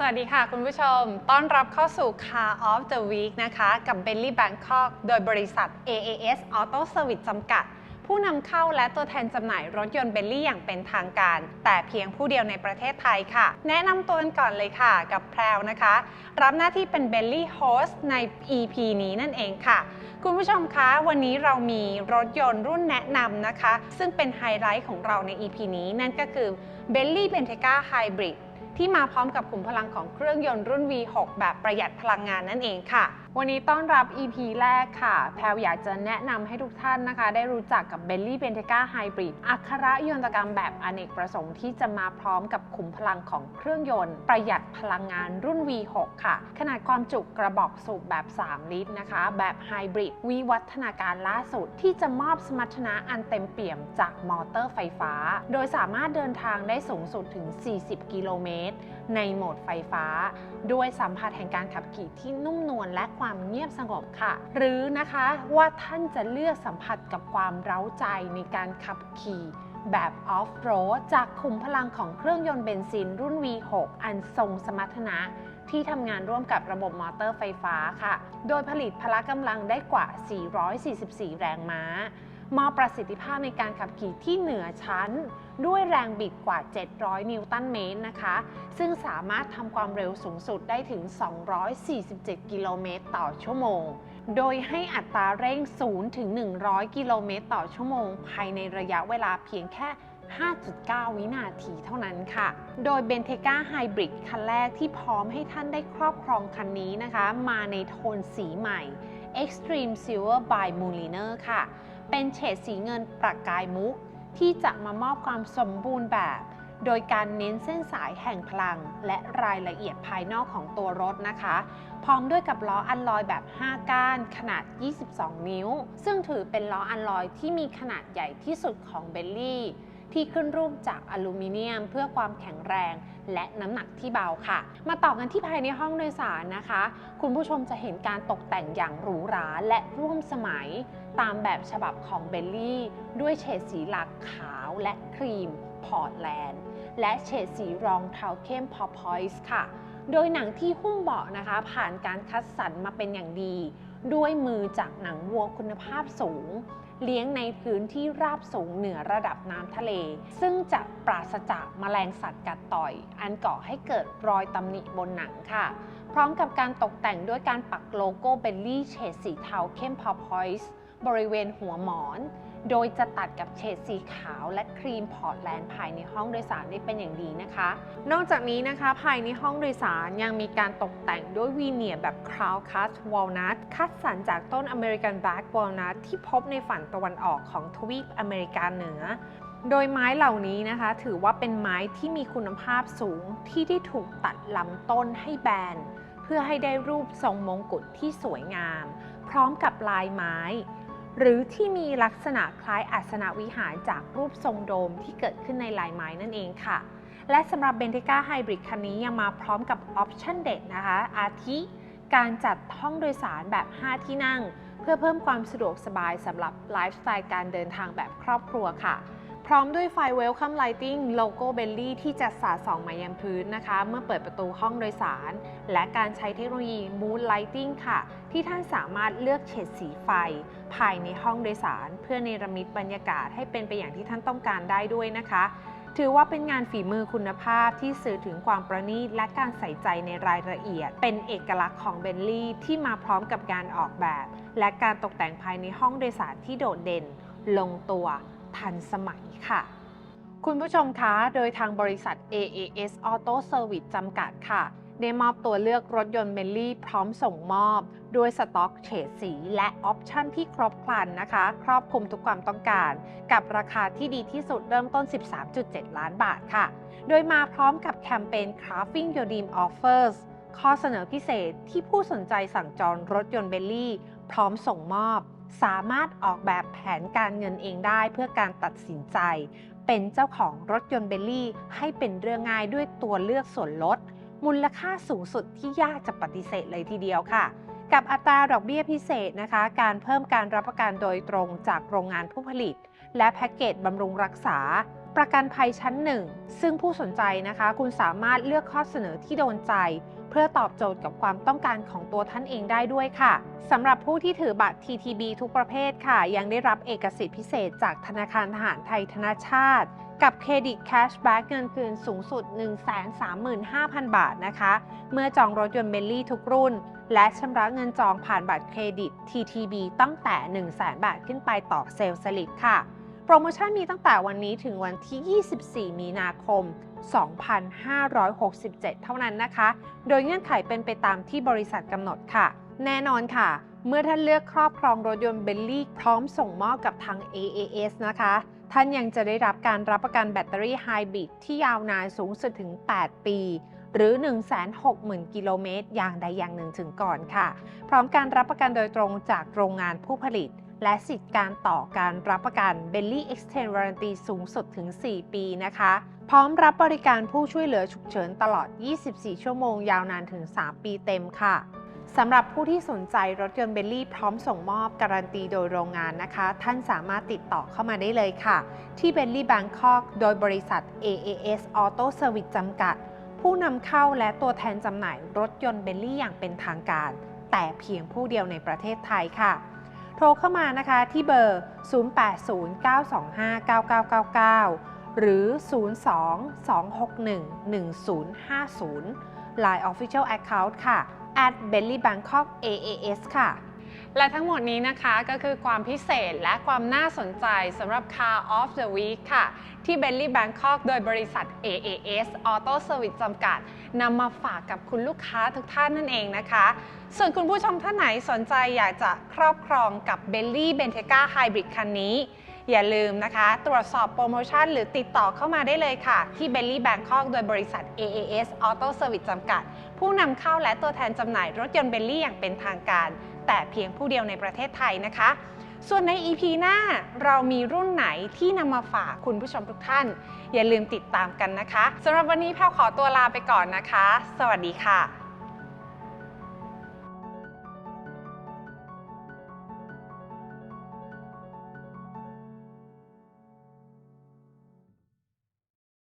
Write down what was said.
สวัสดีค่ะคุณผู้ชม ต้อนรับเข้าสู่ Car of the Week นะคะ กับ b e n l e y Bangkok โดยบริษัท AAS Auto Service จำกัด ผู้นำเข้าและตัวแทนจำหน่ายรถยนต์เบลลี่อย่างเป็นทางการ แต่เพียงผู้เดียวในประเทศไทยค่ะ แนะนำตัวกันก่อนเลยค่ะ กับแพรวนะคะ รับหน้าที่เป็น Bentley Host ใน EP นี้นั่นเองค่ะ คุณผู้ชมคะ วันนี้เรามีรถยนต์รุ่นแนะนำนะคะ ซึ่งเป็นไฮไลท์ของเราใน EP นี้นั่นก็คือ b e n l e y Bentayga Hybrid ที่มาพร้อมกับขุมพลังของเครื่องยนต์รุ่น V6 แบบประหยัดพลังงานนั่นเองค่ะ วันนี้ต้อนรับ EP แรกค่ะ แพลวอยากจะแนะนำให้ทุกท่านนะคะ ได้รู้จักกับ Bentley Bentayga Hybrid อัคระยนตกรรมแบบอเนกประสงค์ที่จะมาพร้อมกับขุมพลังของเครื่องยนต์ ประหยัดพลังงานรุ่น V6 ค่ะ ขนาดความจุกระบอกสูบแบบ 3 ลิตรนะคะ แบบไฮบริดวิวัฒนาการล่าสุด ที่จะมอบสมรรถนะอันเต็มเปี่ยมจากมอเตอร์ไฟฟ้า โดยสามารถเดินทางได้สูงสุดถึง 40 กิโลเมตร ในโหมดไฟฟ้า ด้วยสัมผัสแห่งการขับขี่ที่นุ่มนวลและความเงียบสงบค่ะ หรือนะคะว่าท่านจะเลือกสัมผัสกับความเร้าใจในการขับขี่แบบออฟโรดจากขุมพลังของเครื่องยนต์เบนซินรุ่น V6 อันทรงสมรรถนะที่ทำงานร่วมกับระบบมอเตอร์ไฟฟ้าค่ะ โดยผลิตพละกำลังได้กว่า 444 แรงม้า มอบประสิทธิภาพในการขับขี่ที่เหนือชั้น ด้วยแรงบิดกว่า 700 นิวตันเมตรนะคะ ซึ่งสามารถทำความเร็วสูงสุดได้ถึง 247 กิโลเมตรต่อชั่วโมง โดยให้อัตราเร่ง 0 ถึง 100 กิโลเมตรต่อชั่วโมง ภายในระยะเวลาเพียงแค่5.9 วินาทีเท่านั้นค่ะ โดย Bentayga Hybrid คันแรกที่พร้อมให้ท่านได้ครอบครองคันนี้นะคะ มาในโทนสีใหม่ Extreme Silver by Mulliner ค่ะ เป็นเฉดสีเงินประกายมุก ที่จะมามอบความสมบูรณ์แบบ โดยการเน้นเส้นสายแห่งพลัง และรายละเอียดภายนอกของตัวรถนะคะ พร้อมด้วยกับล้ออัลลอยแบบ 5 ก้านขนาด 22 นิ้ว ซึ่งถือเป็นล้ออัลลอยที่มีขนาดใหญ่ที่สุดของเบลลี่ ที่ขึ้นรูปจากอลูมิเนียม เพื่อความแข็งแรง และน้ำหนักที่เบาค่ะ มาต่อกันที่ภายในห้องโดยสารนะคะ คุณผู้ชมจะเห็นการตกแต่งอย่างหรูหราและร่วมสมัย ตามแบบฉบับของเบลลี่ ด้วยเฉดสีหลักขาวและครีมพอร์ตแลนด์และเฉดสีรองเทาเข้มพอพอยส์ค่ะ โดยหนังที่หุ้มเบาะนะคะ ผ่านการคัดสรรมาเป็นอย่างดี ด้วยมือจากหนังวัวคุณภาพสูง เลี้ยงในพื้นที่ราบสูงเหนือระดับน้ำทะเล ซึ่งจะปราศจากแมลงสัตว์กัดต่อย อันก่อให้เกิดรอยตำหนิบนหนังค่ะ พร้อมกับการตกแต่งด้วยการปักโลโก้เบลลี่เฉดสีเทาเข้มพอพอยส์ บริเวณหัวหมอน โดยจะตัดกับเฉดสีขาวและครีมพอร์ตแลนด์ภายในห้องโดยสารได้เป็นอย่างดีนะคะ นอกจากนี้นะคะภายในห้องโดยสารยังมีการตกแต่งด้วยวีเนียร์แบบคราวคัตวอลนัทคัดสรรจากต้นอเมริกันแบล็กวอลนัทที่พบในฝั่งตะวันออกของทวีปอเมริกาเหนือโดยไม้เหล่านี้นะคะ ถือว่าเป็นไม้ที่มีคุณภาพสูงที่ได้ถูกตัดลำต้นให้แบน เพื่อให้ได้รูปทรงมงกุฎที่สวยงาม พร้อมกับลายไม้ หรือที่มีลักษณะคล้ายอัสนวิหารจากรูปทรงโดมที่เกิดขึ้นในลายไม้นั่นเองค่ะ และสำหรับเบนเทก้าไฮบริดคันนี้ยังมาพร้อมกับออปชั่นเด็ดนะคะ อาทิ การจัดห้องโดยสารแบบ 5 ที่นั่ง เพื่อเพิ่มความสะดวกสบายสำหรับไลฟ์สไตล์การเดินทางแบบครอบครัวค่ะ พร้อมด้วยไฟ Welcome Lighting โลโก้ Bentley ที่จะสาดส่องมายังพื้นนะคะ เมื่อเปิดประตูห้องโดยสาร และการใช้เทคโนโลยี Mood Lighting ค่ะ ที่ท่านสามารถเลือกเฉดสีไฟ ภายในห้องโดยสาร เพื่อเนรมิตบรรยากาศให้เป็นไปอย่างที่ท่านต้องการได้ด้วยนะคะ ถือว่าเป็นงานฝีมือคุณภาพที่สื่อถึงความประณีตและการใส่ใจในรายละเอียด เป็นเอกลักษณ์ของเบนลี่ที่มาพร้อมกับการออกแบบ และการตกแต่งภายในห้องโดยสารที่โดดเด่น ลงตัว ทันสมัยค่ะ คุณผู้ชมคะ โดยทางบริษัท AAS Auto Service จำกัดค่ะ ได้มอบตัวเลือกรถยนต์เบลลี่พร้อมส่งมอบ ด้วยสต็อกเฉดสีและออปชั่นที่ครบครันนะคะ ครอบคลุมทุกความต้องการ กับราคาที่ดีที่สุดเริ่มต้น 13.7 ล้านบาทค่ะ โดยมาพร้อมกับแคมเปญ Crafting Your Dream Offers ข้อเสนอพิเศษที่ผู้สนใจสั่งจองรถยนต์เบลลี่ พร้อมส่งมอบ สามารถออกแบบแผนการเงินเองได้เพื่อการตัดสินใจ เป็นเจ้าของรถยนต์เบลลี่ให้เป็นเรื่องง่ายด้วยตัวเลือกส่วนลด มูลค่าสูงสุดที่ยากจะปฏิเสธเลยทีเดียวค่ะ กับอัตราดอกเบี้ยพิเศษนะคะ การเพิ่มการรับประกันโดยตรงจากโรงงานผู้ผลิต และแพ็กเกจบำรุงรักษา ประกันภัยชั้นหนึ่งซึ่งผู้สนใจนะคะ คุณสามารถเลือกข้อเสนอที่โดนใจ เพื่อตอบโจทย์กับความต้องการของตัวท่านเองได้ด้วยค่ะสำหรับผู้ที่ถือบัตร TTB ทุกประเภทค่ะ ยังได้รับเอกสิทธิพิเศษจากธนาคารทหารไทยธนาชาติ กับเครดิตแคชแบ็กเงินคืนสูงสุด 135,000 บาทนะคะ เมื่อจองรถยนต์เบลลี่ทุกรุ่น และชำระเงินจองผ่านบัตรเครดิต TTB ตั้งแต่ 100,000บาทขึ้นไปต่อเซลล์สลิปค่ะ โปรโมชั่นมีตั้งแต่วันนี้ถึงวันที่ 24 มีนาคม 2567 เท่านั้นนะคะ โดยเงื่อนไขเป็นไปตามที่บริษัทกำหนดค่ะ แน่นอนค่ะ เมื่อท่านเลือกครอบครองรถยนต์เบลลี่พร้อมส่งมอบกับทาง AAS นะคะ ท่านยังจะได้รับการรับประกันแบตเตอรี่ไฮบริดที่ยาวนานสูงสุดถึง 8 ปีหรือ 160,000 กิโลเมตรอย่างใดอย่างหนึ่งถึงก่อนค่ะ พร้อมการรับประกันโดยตรงจากโรงงานผู้ผลิต และสิทธิ์การต่อการรับประกัน Belly Extend Warranty สูงสุดถึง 4 ปีนะคะ พร้อมรับบริการผู้ช่วยเหลือฉุกเฉินตลอด 24 ชั่วโมงยาวนานถึง 3 ปีเต็มค่ะสำหรับผู้ที่สนใจรถยนต์เบลลี่พร้อมส่งมอบการันตีโดยโรงงานนะคะ ท่านสามารถติดต่อเข้ามาได้เลยค่ะ ที่เบลลี่ Bangkok โดยบริษัท AAS Auto Service จำกัด ผู้นำเข้าและตัวแทนจำหน่ายรถยนต์เบลลี่อย่างเป็นทางการ แต่เพียงผู้เดียวในประเทศไทยค่ะ โทรเข้ามานะคะที่เบอร์ 0809259999 หรือ 02-261-1050 Line Official Account ค่ะ at belly bangkok aas ค่ะ และทั้งหมดนี้นะคะก็คือความพิเศษและความน่าสนใจสำหรับ Car of the Week ค่ะ ที่ Belly Bangkok โดยบริษัท AAS Auto Service จำกัด นำมาฝากกับคุณลูกค้าทุกท่านนั่นเองนะคะ ส่วนคุณผู้ชมท่านไหนสนใจอยากจะครอบครองกับ Belly Bentayga Hybrid คันนี้ อย่าลืมนะคะ ตรวจสอบโปรโมชั่นหรือติดต่อเข้ามาได้เลยค่ะ ที่ Belly Bangkok โดยบริษัท AAS Auto Service จำกัด ผู้นำเข้าและตัวแทนจำหน่ายรถยนต์เบลลี่อย่างเป็นทางการ แต่เพียงผู้เดียวในประเทศไทยนะคะ ส่วนใน EP หน้าเรามีรุ่นไหนที่นำมาฝากคุณผู้ชมทุกท่าน อย่าลืมติดตามกันนะคะสำหรับวันนี้แพลวขอตัวลาไปก่อนนะคะ สวัสดีค่ะ